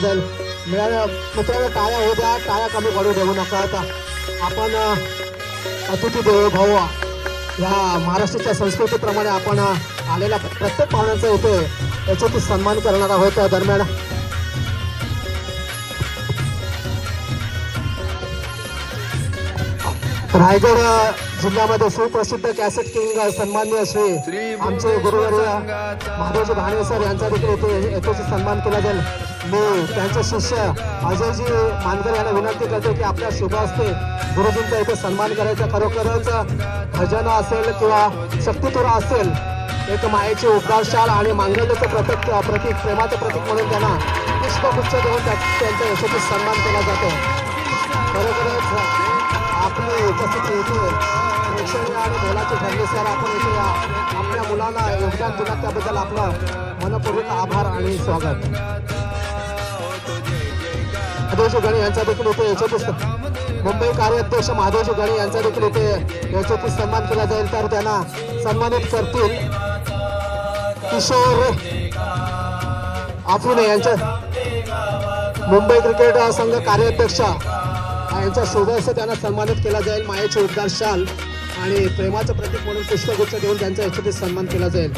बदल. मिळाल्या मित्रांनो टाळ्या होऊ द्या टाळ्या कमी पडू देऊ नका. आता आपण अतिथी देव भाऊ या महाराष्ट्राच्या संस्कृतीप्रमाणे आपण आलेल्या प्रत्येक पाहुण्यांचा इथे याच्यातून सन्मान करणार आहोत. त्या दरम्यान रायगड जिल्ह्यामध्ये सुप्रसिद्ध कॅसेट किंग अ, सन्माननीय श्री आमचे गुरुवर्य महादेवजी भाणे सर यांचा देखील येथे येथेच सन्मान केला जाईल. मी त्यांचे शिष्य अजयजी मानकर यांना विनंती करतो की आपल्या शुभ हस्ते गुरुजींचा इथे सन्मान करायचा. खरोखरच भजन असेल किंवा शक्तितुरा असेल एक मायेची उद्गार शाल आणि मांगल्याचं प्रतीक प्रतीक प्रेमाचं प्रतीक म्हणून त्यांना पुष्पगुच्छ देऊन त्या- त्यांचा यशस्वी सन्मान केला जातो. खरोखरच आपले उपस्थिती इथे प्रेक्षणीय आणि मोलाचे ठरले सर आपण इथे या आपल्या मुलांना योगदान दिलं त्याबद्दल आपला मनपूर्वक आभार आणि स्वागत. महादेवजी गणे यांचा देखील इथे याच्यातच मुंबई कार्याध्यक्ष महादेवजी गणे यांचा देखील इथे याच्यातच सन्मान केला जाईल. तर त्यांना सन्मानित करतील किशोर आफुले यांच्या मुंबई क्रिकेट संघ कार्याध्यक्ष. यांच्या शोभास त्यांना सन्मानित केला जाईल. मायेचे उद्गार शाल आणि प्रेमाचं प्रतीक म्हणून पुष्पगुच्छ देऊन त्यांचा याच्यात सन्मान केला जाईल.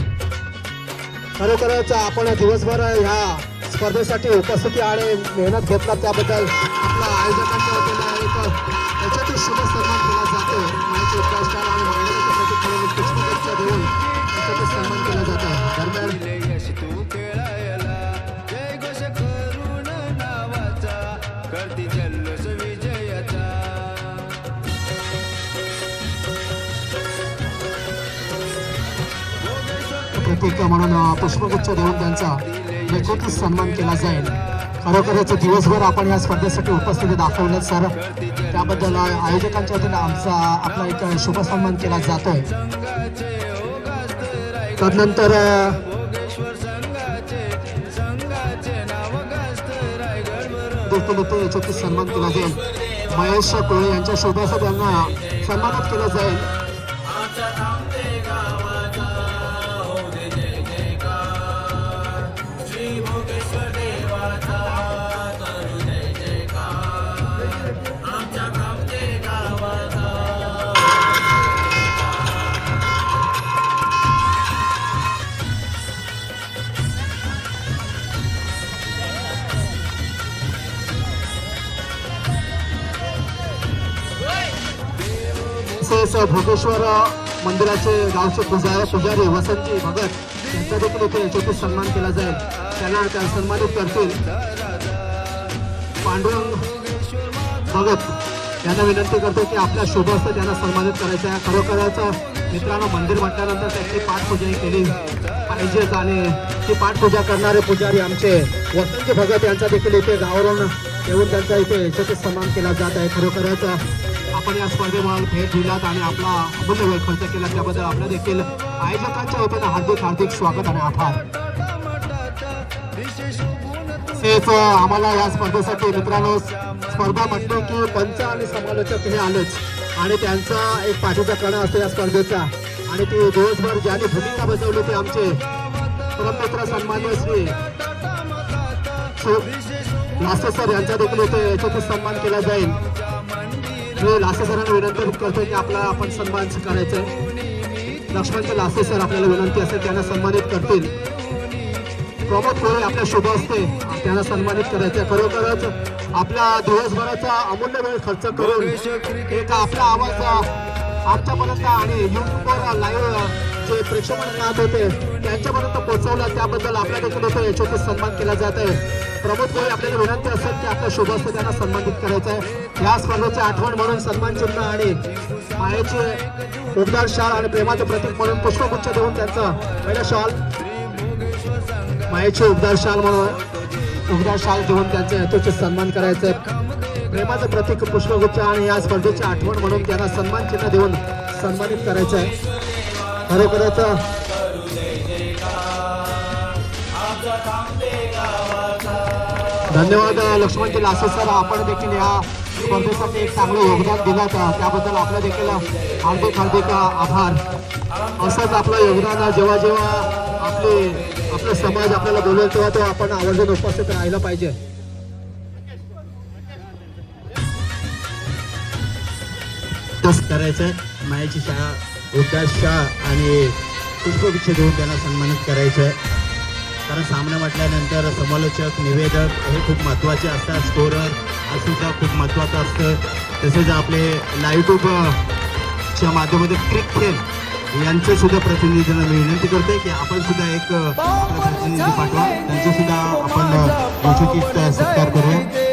खरोखरच आपण दिवसभर ह्या स्पर्धेसाठी उपस्थिती आणि मेहनत घेतला त्याबद्दल आपल्या आयोजकांच्या वतीने एक याच्यातील शुभ सन्मान केला जातो. मायेचे उद्गार शाल आणि मायेचं प्रतीक म्हणून पुष्पगुच्छ देऊन याच्यातील सन्मान केला जातो. दरम्यान प्रतीक म्हणून पुष्पगुच्छ देऊन त्यांचा यथोचित सन्मान केला जाईल. खरोखरच दिवसभर आपण या स्पर्धेसाठी उपस्थिती दाखवलं सर त्याबद्दल आयोजकांच्या वतीने आमचा आपला एक शुभ सन्मान केला जातोय. तदनंतर अ, सन्मान केला जाईल. महेश कोळे यांच्या शोभासाठी त्यांना सन्मानित केलं जाईल. तसेच भोगेश्वर मंदिराचे गावचे पुजारी पुजारी वसंतजी भगत यांचा देखील इथे याच्यातून सन्मान केला जाईल. त्यांना त्या सन्मानित करतील. पांडुरंग भगत यांना विनंती करतो की आपल्या शुभ त्यांना सन्मानित करायचं आहे. खरोखरच मित्रांनो मंदिर म्हटल्यानंतर त्यांची पाठपूजाही केली पाहिजेच आणि ती पाठपूजा करणारे पुजारी आमचे वसंतजी भगत यांचा देखील इथे गावावरून येऊन त्यांचा इथे याच्यातच सन्मान केला जात आहे. खरोखरच आपण या स्पर्धेमध्ये भेट दिलात आणि आपला अमूल्य वेळ खर्च केला. त्याबद्दल आपलं देखील आयोजकांच्या वतीनं हार्दिक हार्दिक स्वागत आणि आभार. तसेच आम्हाला या स्पर्धेसाठी मित्रांनो स्पर्धा म्हटली की पंच आणि समालोचक हे आलेच. आणि त्यांचा एक पाठीचा कणा असतो या स्पर्धेचा. आणि ती दिवसभर ज्यांनी भूमिका बजावली ते आमचे परममित्र सन्मान्य श्री सो- सर यांचा देखील इथे याच्यात सन्मान केला जाईल. मी लासे सरांना विनंती करतो की आपला आपण सन्मान करायचं आहे. लक्ष्मणचे लासे सर आपल्याला विनंती असेल त्यांना सन्मानित करतील. प्रमोद कोळे आपल्या शुभ असते त्यांना सन्मानित करायचं खरोखरच आपल्या दिवसभराचा अमूल्य वेळ खर्च करून एक आपला आवाज आमच्यापर्यंत आणि युट्यूबवर लाईव्ह जे प्रेक्षक राहत होते त्यांच्यापर्यंत पोहोचवला. त्याबद्दल आपल्या देखील होतो याच्यावरती सन्मान केला जात आहे. प्रमोद गोळे आपल्याला विनंती असेल की आपल्या शुभास्त त्यांना सन्मानित करायचं आहे. या स्पर्धेची आठवण म्हणून सन्मान चिन्ह आणि मायाचे उबदार शाल आणि प्रेमाचे प्रतीक म्हणून पुष्पगुच्छ देऊन त्यांचा पहिला शाल मायाचे उबदार शाल म्हणून उबदार शाल देऊन त्यांचा यथोचित सन्मान करायचं आहे. प्रेमाचं प्रतीक पुष्पगुच्छ आणि या स्पर्धेची आठवण म्हणून त्यांना सन्मान चिन्ह देऊन सन्मानित करायचं आहे. हरेकराचा धन्यवाद लक्ष्मणजी लासे सर आपण देखील या स्पर्धेसाठी एक चांगलं योगदान दिलं त्याबद्दल आपलं देखील हार्दिक हार्दिक आभार. असंच आपलं योगदान जेव्हा जेव्हा आपले आपला समाज आपल्याला बोलेल तेव्हा तेव्हा आपण आवर्जून उपस्थित राहिलं पाहिजे. तस करायचं मायाची शाळा उद्धार शाळा आणि पुष्पगुच्छ देऊन त्यांना सन्मानित करायचं आहे कारण सामना म्हटल्यानंतर समालोचक निवेदक हे खूप महत्त्वाचे असतात. स्कोरर असुद्धा सुद्धा खूप महत्त्वाचं असतं. तसेच आपले लाईव्ह च्या माध्यमातून क्रिक खेळ यांचं सुद्धा प्रतिनिधी मी विनंती करतोय की आपण सुद्धा एक प्रतिनिधी पाठवा. त्यांचं सुद्धा आपण सत्कार करूया.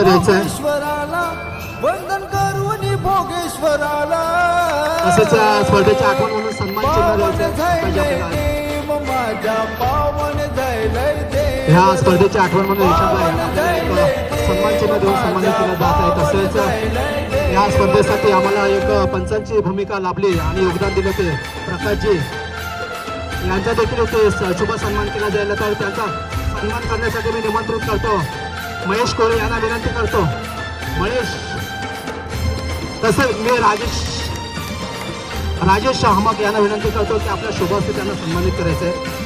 उच्च द्यायचं आहे. भोगेश्वराला वंदन करून भोगेश्वराला. तसेच अ, स्पर्धेची आठवण म्हणून सन्मान चिन्ह द्यायचं ह्या स्पर्धेची आठवण म्हणून एक सन्मान चिन्ह देऊन सन्मानित केलं जात आहे. तसेच या स्पर्धेसाठी आम्हाला एक पंचांची भूमिका लाभली आणि योगदान दिलं ते प्रकाशजी. यांचा देखील ते स- शुभ सन्मान केला जायला तर त्यांचा सन्मान करण्यासाठी मी निमंत्रित करतो. महेश कोळे यांना विनंती करतो. महेश तसेच मी राजेश राजेश हमक यांना विनंती करतो की आपल्या शुभ असते त्यांना सन्मानित करायचं आहे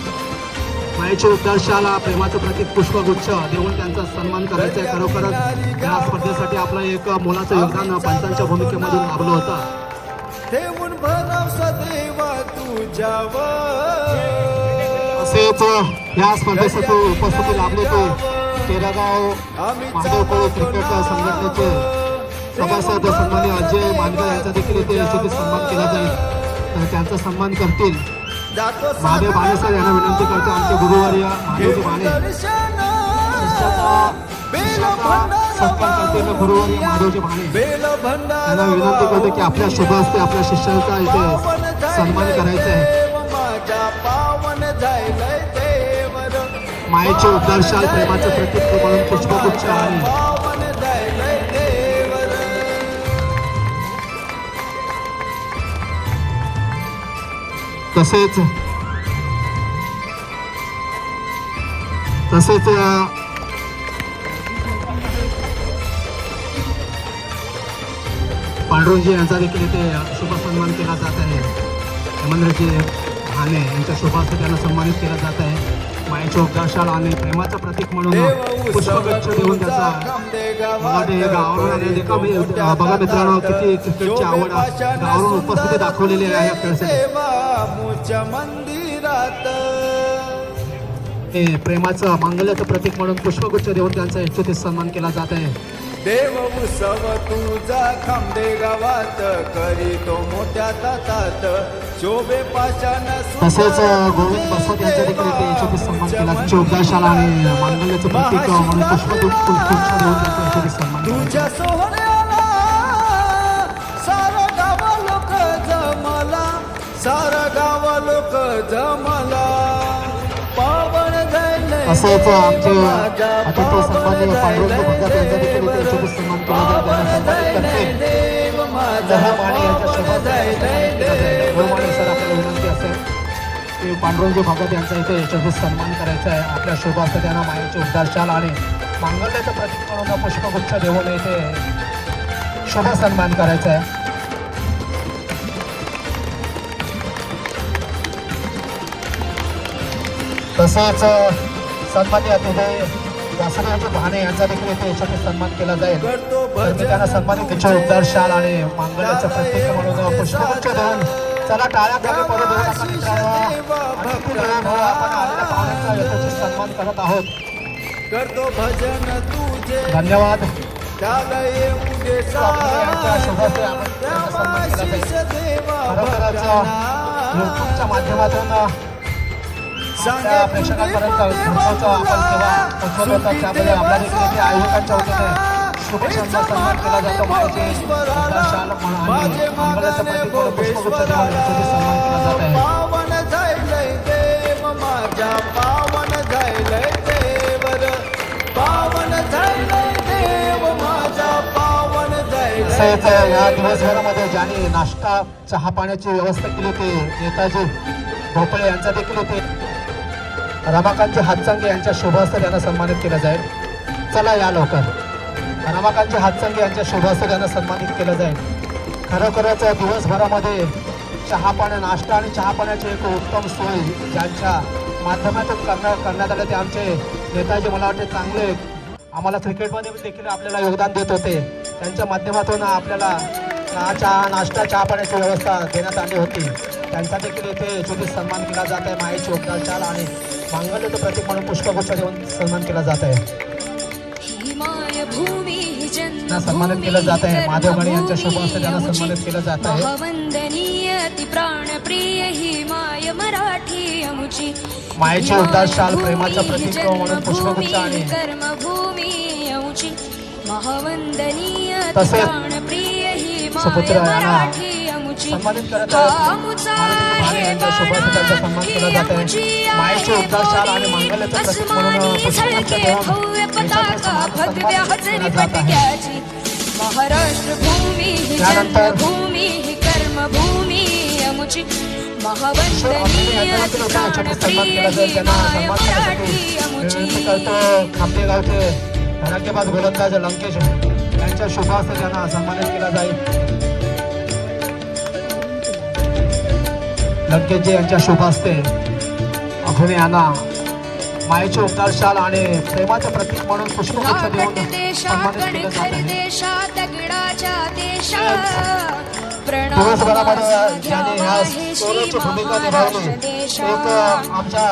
मायेचे प्रेमाचं प्रतीक पुष्पगुच्छ देऊन त्यांचा सन्मान करायचा आहे खरोखरच या स्पर्धेसाठी आपलं एक मोलाचं योगदान पंचांच्या भूमिकेमधून लाभलं होतं. ठेवून भरवसा देवा तुझ्यावर. तसेच या स्पर्धेसाठी उपस्थिती लाभले ते केरागाव महादेव कोळे क्रिकेट संघटनेचे सभासद सन्मान्य अजय मानकर यांचा देखील इथे यशस्वी सन्मान केला जाईल. तर त्यांचा सन्मान करतील. महादेव भाणेसर यांना विनंती करतो आमचे महादेवजी भाणे दर्शन. शिष्याचा शिष्याचा सत्कार करतील महादेवजी त्यांना विनंती करतो की आपल्या शुभ हस्ते आपल्या शिष्याचा इथे सन्मान करायचा आहे. मायेचे उद्दर्शाल प्रेमाचं प्रतीक म्हणून पुष्पगुच्छ आणि तसेच तसेच पांडुरंगजी यांचा देखील इथे शुभ सन्मान केला जात आहे. हेमंद्रजी भाने यांच्या शुभास्ते त्यांना सन्मानित केला जात आहे. मायेच्या उद्दर्शाल आणि प्रेमाचं प्रतीक म्हणून पुष्पगुच्छ देऊन त्याचा अ, बघा मित्रांनो किती क्रिकेटची आवड आहे. गावावरून उपस्थिती दाखवलेली आहे मुच्या मंदिरात हे प्रेमाचं मांगल्याचं प्रतीक म्हणून पुष्पगुच्छ देऊन त्यांचा यशस्वी सन्मान केला जात आहे. देव उत्सव तुझा खांबे गावात करीतो मोठ्या तातात शोभे पाषाण तसेच गोविंद बसवत यांच्या देखील इथे सन्मान केला चौदाशाला आणि मांगल्याचं प्रतीक म्हणून पुष्पगुच्छ देऊन त्यांचा सन्मान तुझ्या सोहळ्याला तसेच आमचे अतिथी सन्माननीय पांडुरंग भगत यांचा देखील इथे यशस्वी सन्मान केला जाईल त्यांना सन्मानित करते लहा माने यांच्या शुभास्ते सर आपल्याला विनंती असेल. की पांडुरंग भगत यांचा इथे सन्मान करायचा आहे. आपल्या शुभ असतं त्यांना मायेचे उद्धार आणि मांगल्याचं प्रतीक म्हणून पुष्पगुच्छ देऊन इथे शुभ सन्मान करायचा आहे. तसेच सन्मान्य अतिथी दासराज भाणे यांचा देखील इथे यशस्वी सन्मान केला जाईल. तर मी त्यांना सन्मानित इच्छा उद्धार शाल आणि मांगल्याचं प्रत्येक म्हणून पुष्पगुच्छ देऊन चला टाळ्या कमी पडू आपण सन्मान करत आहोत. करतो भजन तुझे धन्यवाद. खरोखरच युट्यूबच्या माध्यमातून आपल्या प्रेक्षकांपर्यंत पोहोचवतो आपण सेवा पोहोचवत त्यामध्ये आपल्या देखील आयोजकांच्या वतीने शुभ सन्मान केला जातो. शाल पुष्पगुच्छ सन्मान केला जात. आहे पावन झालंय देव माझ्या. पावन झालंय देवर. पावन झालंय देव माझा पावन झालंय तसेच या दिवसभरामध्ये ज्यांनी नाश्ता चहा पाण्याची व्यवस्था केली होती नेताजी भोपळे यांचा देखील होते. रमाकांतजी हातसंगे यांच्या शुभ यांना त्यांना सन्मानित केलं जाईल. चला या लवकर. रमाकांतजी हातसंगे यांच्या शुभास्ते त्यांना सन्मानित केलं जाईल. खरोखरच दिवसभरामध्ये चहा पाण्या नाश्ता आणि चहा पाण्याची एक उत्तम सोय ज्यांच्या माध्यमातून करण्या करण्यात आलं ते आमचे नेताजी मला वाटते चांगले. आम्हाला क्रिकेटमध्ये देखील आपल्याला योगदान देत होते. त्यांच्या माध्यमातून आपल्याला चहा चहा नाश्ता चहा पाण्याची व्यवस्था देण्यात आली होती. त्यांचा देखील येथे चोवीस सन्मान केला जात आहे. मायेची चाल आणि मांगल्य प्रतीक म्हणून पुष्पगुच्छ देऊन सन्मान केला जात आहे. सन्मानित केलं जात आहे माधव गणे यांच्या शुभ हस्ते त्यांना सन्मानित केलं जात आहे. वंदनीय ती प्राणप्रिय हिमाय मराठी अमुची मायेची उद्दार शाल, प्रेमाचं प्रतीक म्हणून पुष्पगुच्छ आणि कर्मभूमी अमुची महावंदनीय तसेच हिमाय सुपुत्र यांना सन्मानित करत आहेत. हा त्यांचा सन्मान केला जात आहे. मायेची आणि. मांगल्याचं प्रतीक म्हणून देऊन महाराष्ट्र भूमी ही जन्मभूमी ही कर्मभूमी अमुची महावंदनीय ती प्राणप्रिय माय मराठी अमुची विनंती करतो खांबे गावचे धडाकेबाज गोलंदाज लंकेश. यांच्या शुभ हस्ते त्यांना सन्मानित केला जाईल. लंकेशजी यांच्या शुभ हस्ते अभुने यांना मायेचे उद्गार शाल आणि प्रेमाचं प्रतीक म्हणून पुष्पगुच्छ देऊन सन्मानित केलं जात आहे. दिवसभरामध्ये ज्याने ह्या भूमिका निभावली एक आमच्या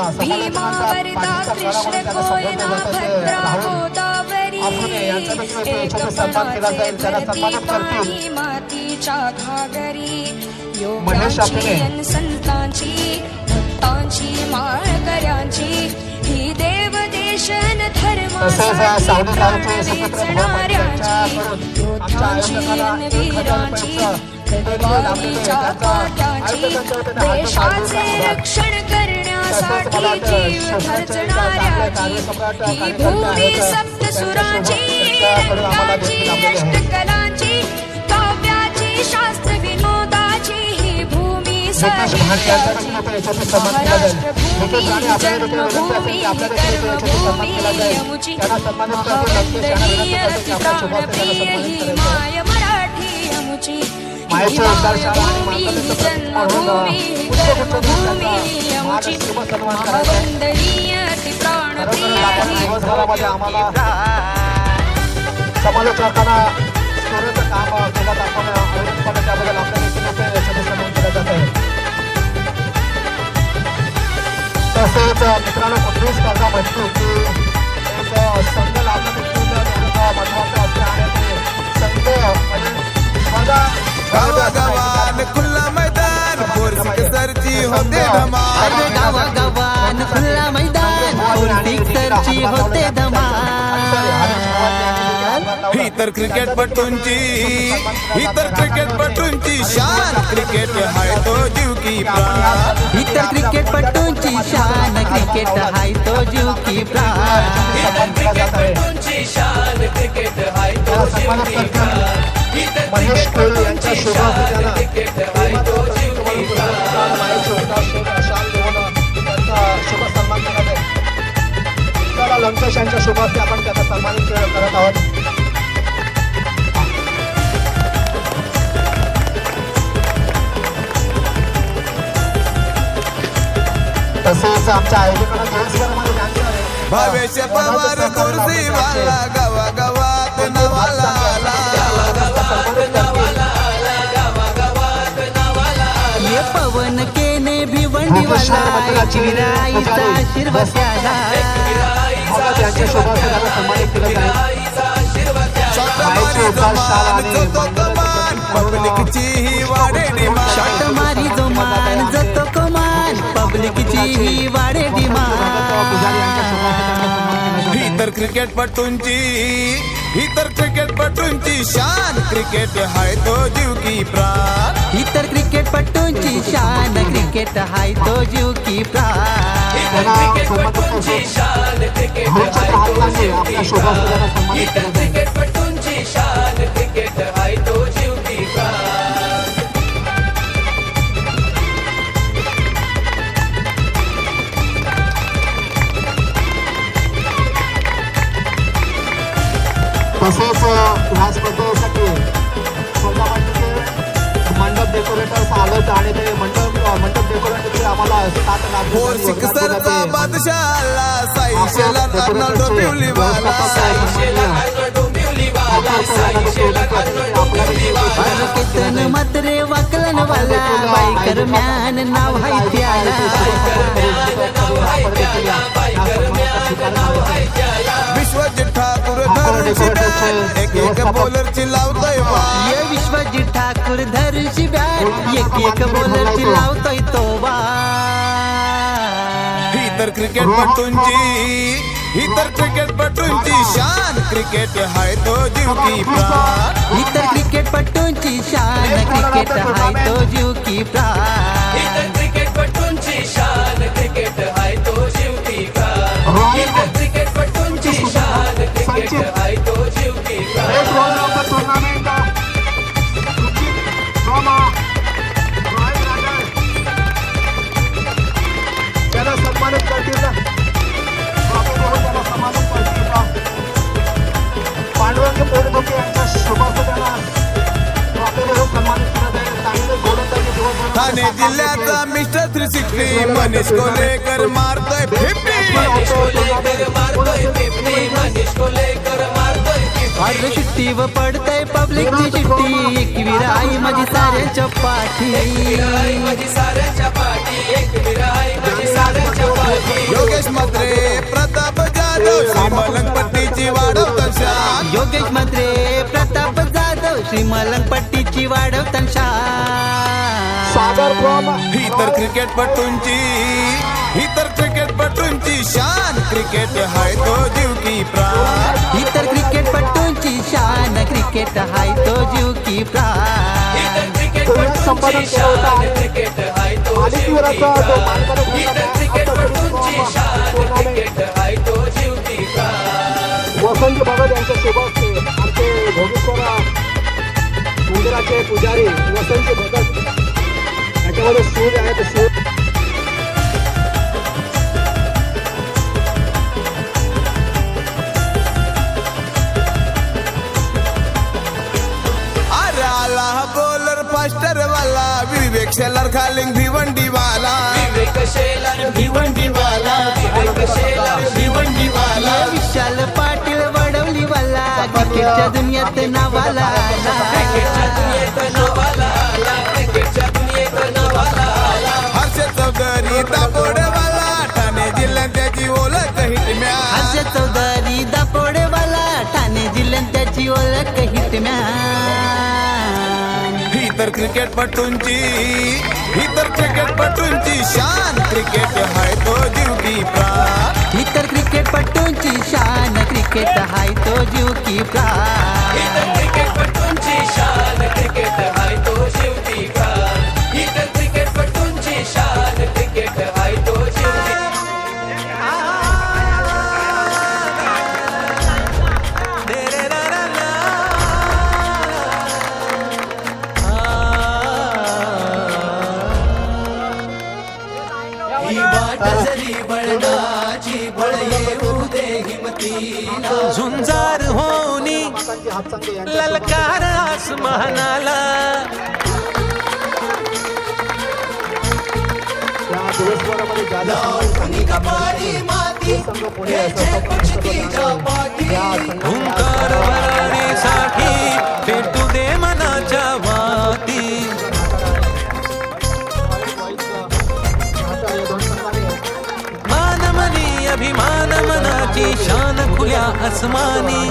सन्मान केला जाईल त्याला सन्मानित करतील. योग्यांची संतांची भक्तांची माळकऱ्यांची ही देव देशन धर्म तसेच या सावली गावचे सुपुत्र भाऊ यांच्याकडून आमच्या आयोजकाला एक हजार रुपयाचं देणगी लाभलेली आहे. त्यांचा आयोजकांच्या वतीने हार्दिक हार्दिक देशाचे. रक्षण करण्यासाठी जीव खर्चणाऱ्याची ही भूमी. सप्तसुराची रंगाची. अष्टकलांची काव्याची शास्त्र समालोचकांना काम केलं आपण त्याबद्दल आपल्या देखील केला जात आहे तसेच मित्रांनो कुठलीही स्पर्धा म्हटली की एक संघ असते आणि ते म्हणजे खुल्ला मैदान होते गावा गावान खुल्ला मैदान होते तर क्रिकेटपटूंची ही तर क्रिकेटपटूंची शान. क्रिकेट हाय तो जीव की प्राण. इतर क्रिकेट पट्टूंची शान. क्रिकेट हाय तो जीव की प्राण. त्याला सन्मानित करतील महेश कोळी यांच्या शुभार्थी त्यांना मायेचे उद्गार शोध- शाल देऊन त्यांचा शुभ सन्मान केला जाईल त्याला लंकेश यांच्या शुभार्थी आपण त्याचा सन्मानित के- करत आहोत. तसेच आमच्या आहे. भावेश पवार कुर्सी वाला गावागावात नवाला. आला ये पवन केने आशीर्वाद त्याला सन्मानित केलं जाईल. आणि पब्लिकची ही वाढे शॉट मारी जो मान जतो क्रिकेटपटूंची ही तर क्रिकेटपटूंची शान. क्रिकेट हाय तो जीव की प्राण. इतर क्रिकेट पट्टूंची शान. क्रिकेट हाय तो जीव की प्राण. सन्मानित करतो. भाऊचंद्र हातलांडे आपल्या शुभार्थी त्यांना सन्मानित केलं जाईल तसेच ह्या स्पर्धेसाठी मंडप डेकोरेटर्स आलेत आणि ते मंडप मंडप डेकोरेटरचे आम्हाला आला केतन मात्रे वाकलन वाला बाईकर म्यान नाव हाय त्याला एक एक बॉलरची लावतोय. ये विश्वजी ठाकूर धरशी बॅट. एक एक बॉलरची लावतोय तो बा. ही तर क्रिकेट पटूंची ही तर क्रिकेट पटूंची शान. क्रिकेट हाय तो जीव की प्राण. इतर क्रिकेट पट्टूंची शान. क्रिकेट हाय तो जीव की प्राण. क्रिकेटपटूंची शान. क्रिकेट हाय तो जीव की प्राण. क्रिकेटपटूंची शान एक roll number tournament from royal त्याला सन्मानित करतील. त्याला सन्मानित करतील. पांडुरंग यांच्या शुभार्थ त्याला सन्मानित करत आहे चांगले ठाणे जिल्ह्याचा mister three sixty Manish Kolekar मारतोय. अरे शिट्टी व पडतय पब्लिकची चिट्टी एक विराई मजी सारे चपाटी। योगेश मद्रे प्रताप जादव श्री मलंगपट्टीची वाढव कशा योगेश मद्रे प्रताप श्री मलंगपट्टीची वाढवतान सागर फ्रॉम ही तर क्रिकेट पटूंची ही तर क्रिकेट पटूंची शान. क्रिकेट हाय तो जीव की प्राण. इतर क्रिकेट पट्टूंची शान. क्रिकेट हाय तो जीव की प्राण. क्रिकेटपटूंची शान. क्रिकेट हाय तो जीव की प्राण. इतर क्रिकेटपटूंची शान. क्रिकेट हाय तो जीव की प्राण. वसंत भगत यांच्या शुभास्ते आमचे भोगेश्वर मंदिराचे पुजारी वसंत भगत। याच्यामध्ये सूर्य आहे ते सूर्य अरे आला बॉलर फास्टर वाला विवेक शेलर खालिंग भिवंडी वाला। विवेक शेलार भिवंडीवाला विवेक शेलार भिवंडीवाला विशाल पाटील वडवली वाला क्रिकेटच्या दुनियात नावाला क्रिकेटच्या दुनियेत नावाला हर्ष चौधरी दापोडेवाला ठाणे जिल्ह्यात त्याची ओळख हिटम्या हर्ष चौधरी दापोडेवाला ठाणे जिल्ह्यात त्याची ओळख हिटम्यान ही तर क्रिकेट पटूंची ही तर क्रिकेट पटूंची शान. क्रिकेट हाय तो जीव की प्राण. इतर क्रिकेट पट्टूंची शान. क्रिकेट हाय तो जीव की प्राण. आसमानाला कपाळी माती हुंकार भरण्यासाठी पेटू दे मनाच्या वाती मानमनी अभिमान मनाची शान खुल्या आसमानी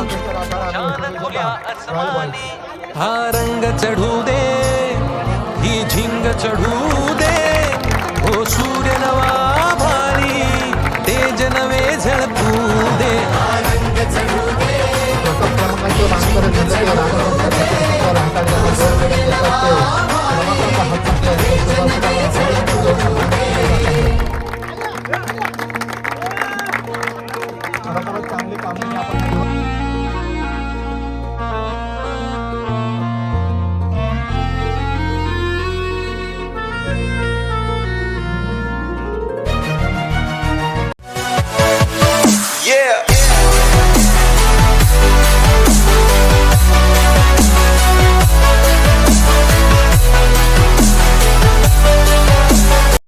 शान खुल्या आसमानी हा रंग चढू दे ही झिंग चढू दे. हो सूर्य नवा भारी तेज नवे झळकू दे. हा रंग चढू दे